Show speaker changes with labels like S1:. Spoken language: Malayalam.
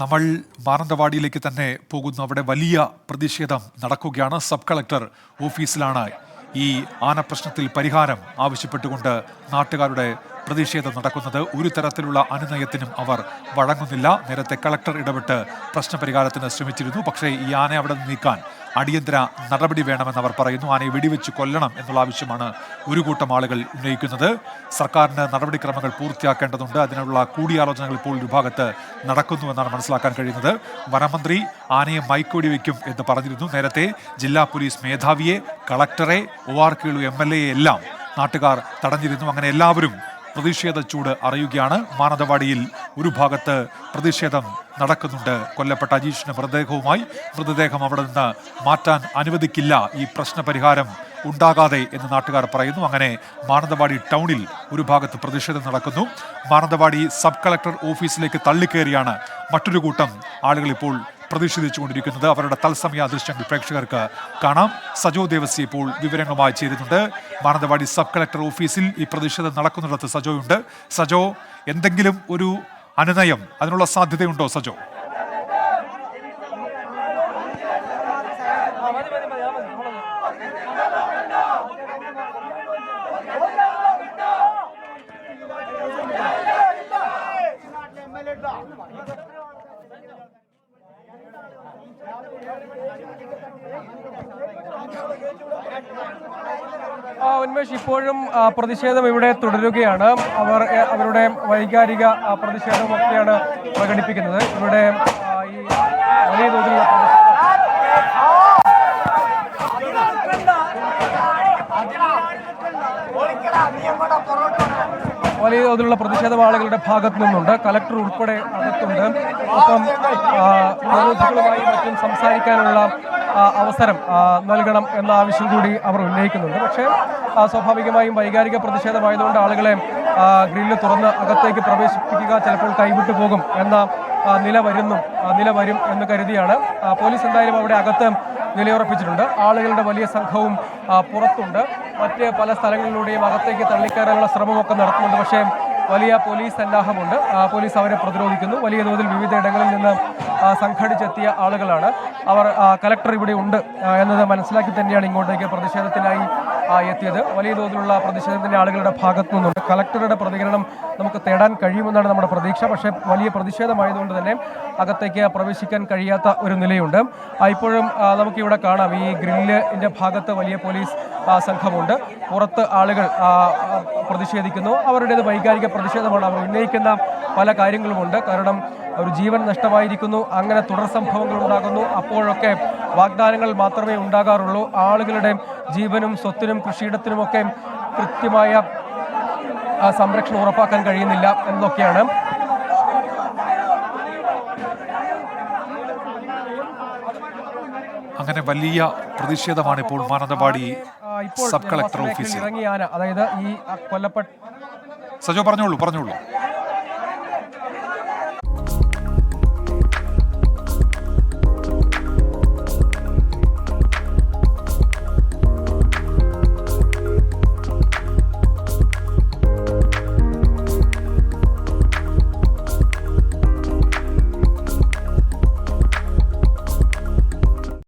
S1: നമ്മൾ മാനന്തവാടിയിലേക്ക് തന്നെ പോകുന്നു അവിടെ വലിയ പ്രതിഷേധം നടക്കുകയാണ്. സബ് കളക്ടർ ഓഫീസിലാണ് ഈ ആന പ്രശ്നത്തിൽ പരിഹാരം ആവശ്യപ്പെട്ടുകൊണ്ട് നാട്ടുകാരുടെ പ്രതിഷേധം നടക്കുന്നത് ഒരു തരത്തിലുള്ള അനുനയത്തിനും അവർ വഴങ്ങുന്നില്ല. നേരത്തെ കളക്ടർ ഇടപെട്ട് പ്രശ്നപരിഹാരത്തിന് ശ്രമിച്ചിരുന്നു. പക്ഷേ ഈ ആനയെ അവിടെ നീക്കാൻ അടിയന്തര നടപടി വേണമെന്ന് അവർ പറയുന്നു. ആനയെ വെടിവെച്ച് കൊല്ലണം എന്നുള്ള ആവശ്യമാണ് ഒരു കൂട്ടം ആളുകൾ ഉന്നയിക്കുന്നത്. സർക്കാരിന് നടപടിക്രമങ്ങൾ പൂർത്തിയാക്കേണ്ടതുണ്ട്. അതിനുള്ള കൂടിയാലോചനകൾ ഇപ്പോൾ ഒരു നടക്കുന്നുവെന്നാണ് മനസ്സിലാക്കാൻ കഴിയുന്നത്. വനമന്ത്രി ആനയെ മൈക്കൊടി വയ്ക്കും എന്ന് പറഞ്ഞിരുന്നു. നേരത്തെ ജില്ലാ പോലീസ് മേധാവിയെ കളക്ടറെ O R Kelu M L എയെ എല്ലാം നാട്ടുകാർ തടഞ്ഞിരുന്നു. അങ്ങനെ എല്ലാവരും പ്രതിഷേധ ചൂട് അറിയുകയാണ്. മാനന്തവാടിയിൽ ഒരു ഭാഗത്ത് പ്രതിഷേധം നടക്കുന്നുണ്ട്. കൊല്ലപ്പെട്ട അജീഷിന് മൃതദേഹവുമായി മൃതദേഹം അവിടെ നിന്ന് മാറ്റാൻ അനുവദിക്കില്ല. ഈ പ്രശ്ന പരിഹാരം ഉണ്ടാകാതെ എന്ന് നാട്ടുകാർ പറയുന്നു. അങ്ങനെ മാനന്തവാടി ടൗണിൽ ഒരു ഭാഗത്ത് പ്രതിഷേധം നടക്കുന്നു. മാനന്തവാടി സബ് കളക്ടർ ഓഫീസിലേക്ക് തള്ളിക്കയറിയാണ് മറ്റൊരു കൂട്ടം ആളുകൾ ഇപ്പോൾ പ്രതിഷേധിച്ചുകൊണ്ടിരിക്കുന്നത് അവരുടെ തത്സമയ ദൃശ്യങ്ങൾ പ്രേക്ഷകർക്ക് കാണാം. സജോ ദേവസി ഇപ്പോൾ വിവരങ്ങളുമായി ചേരുന്നുണ്ട്. മാനന്തവാടി സബ് കളക്ടർ ഓഫീസിൽ ഈ പ്രതിഷേധം നടക്കുന്നിടത്ത് സജോ ഉണ്ട് സജോ എന്തെങ്കിലും ഒരു അനുനയം അതിനുള്ള സാധ്യതയുണ്ടോ സജോ?
S2: ഉന്മേഷ് ഇപ്പോഴും പ്രതിഷേധം ഇവിടെ തുടരുകയാണ്. അവർ അവരുടെ വൈകാരിക പ്രതിഷേധമൊക്കെയാണ് പ്രകടിപ്പിക്കുന്നത്. ഇവിടെ ഈ വലിയ തോതിലുള്ള വലിയ തോതിലുള്ള പ്രതിഷേധം ആളുകളുടെ ഭാഗത്തു നിന്നുണ്ട് കലക്ടർ ഉൾപ്പെടെ അകത്തുണ്ട്. ഒപ്പം മറ്റും സംസാരിക്കാനുള്ള അവസരം നൽകണം എന്ന ആവശ്യം കൂടി അവർ ഉന്നയിക്കുന്നുണ്ട്. പക്ഷേ സ്വാഭാവികമായും വൈകാരിക പ്രതിഷേധമായതുകൊണ്ട് ആളുകളെ ഗ്രില്ല് തുറന്ന് അകത്തേക്ക് പ്രവേശിപ്പിക്കുക ചിലപ്പോൾ കൈവിട്ടു പോകും എന്ന നില വരുന്നു നില വരും എന്ന് കരുതിയാണ്. പോലീസ് എന്തായാലും അവിടെ അകത്ത് നിലയുറപ്പിച്ചിട്ടുണ്ട്. ആളുകളുടെ വലിയ സംഘവും പുറത്തുണ്ട്. മറ്റ് പല സ്ഥലങ്ങളിലൂടെയും അകത്തേക്ക് തള്ളിക്കയറാനുള്ള ശ്രമമൊക്കെ നടത്തുന്നുണ്ട്. പക്ഷേ വലിയ പോലീസ് സന്നാഹമുണ്ട്. പോലീസ് അവരെ പ്രതിരോധിക്കുന്നു. വലിയ തോതിൽ വിവിധ ഇടങ്ങളിൽ നിന്ന് സംഘടിച്ചെത്തിയ ആളുകളാണ്. അവർ കലക്ടർ ഇവിടെ ഉണ്ട് എന്നത് മനസ്സിലാക്കി തന്നെയാണ് ഇങ്ങോട്ടേക്ക് പ്രതിഷേധത്തിനായി എത്തിയത്. വലിയ തോതിലുള്ള പ്രതിഷേധത്തിന്റെ ആളുകളുടെ ഭാഗത്തു നിന്നുണ്ട് കലക്ടറുടെ പ്രതികരണം നമുക്ക് തേടാൻ കഴിയുമെന്നാണ് നമ്മുടെ പ്രതീക്ഷ. പക്ഷേ വലിയ പ്രതിഷേധമായതുകൊണ്ട് തന്നെ അകത്തേക്ക് പ്രവേശിക്കാൻ കഴിയാത്ത ഒരു നിലയുണ്ട്. ഇപ്പോഴും നമുക്കിവിടെ കാണാം. ഈ ഗ്രില്ലിന്റെ ഭാഗത്ത് വലിയ പോലീസ് സംഘമുണ്ട് പുറത്ത് ആളുകൾ പ്രതിഷേധിക്കുന്നു. അവരുടേത് വൈകാരിക പ്രതിഷേധമാണ് അവർ ഉന്നയിക്കുന്ന പല കാര്യങ്ങളുമുണ്ട്. കാരണം ഒരു ജീവൻ നഷ്ടമായിരിക്കുന്നു. അങ്ങനെ തുടർ സംഭവങ്ങൾ ഉണ്ടാകുന്നു. അപ്പോഴൊക്കെ വാഗ്ദാനങ്ങൾ മാത്രമേ ഉണ്ടാകാറുള്ളൂ. ആളുകളുടെ ജീവനും സ്വത്തിനും കൃഷിയിടത്തിനുമൊക്കെ കൃത്യമായ സംരക്ഷണം ഉറപ്പാക്കാൻ കഴിയുന്നില്ല എന്നൊക്കെയാണ്.
S1: അങ്ങനെ വലിയ പ്രതിഷേധമാണ് ഇപ്പോൾ മാനന്തവാടി
S2: ഇപ്പോൾ
S1: സബ് കളക്ടർ ഓഫീസിൽ
S2: ഇറങ്ങിയ ആന അതായത് ഈ കൊല്ലപ്പെട്ട
S1: സജോ പറഞ്ഞോളൂ പറഞ്ഞോളൂ.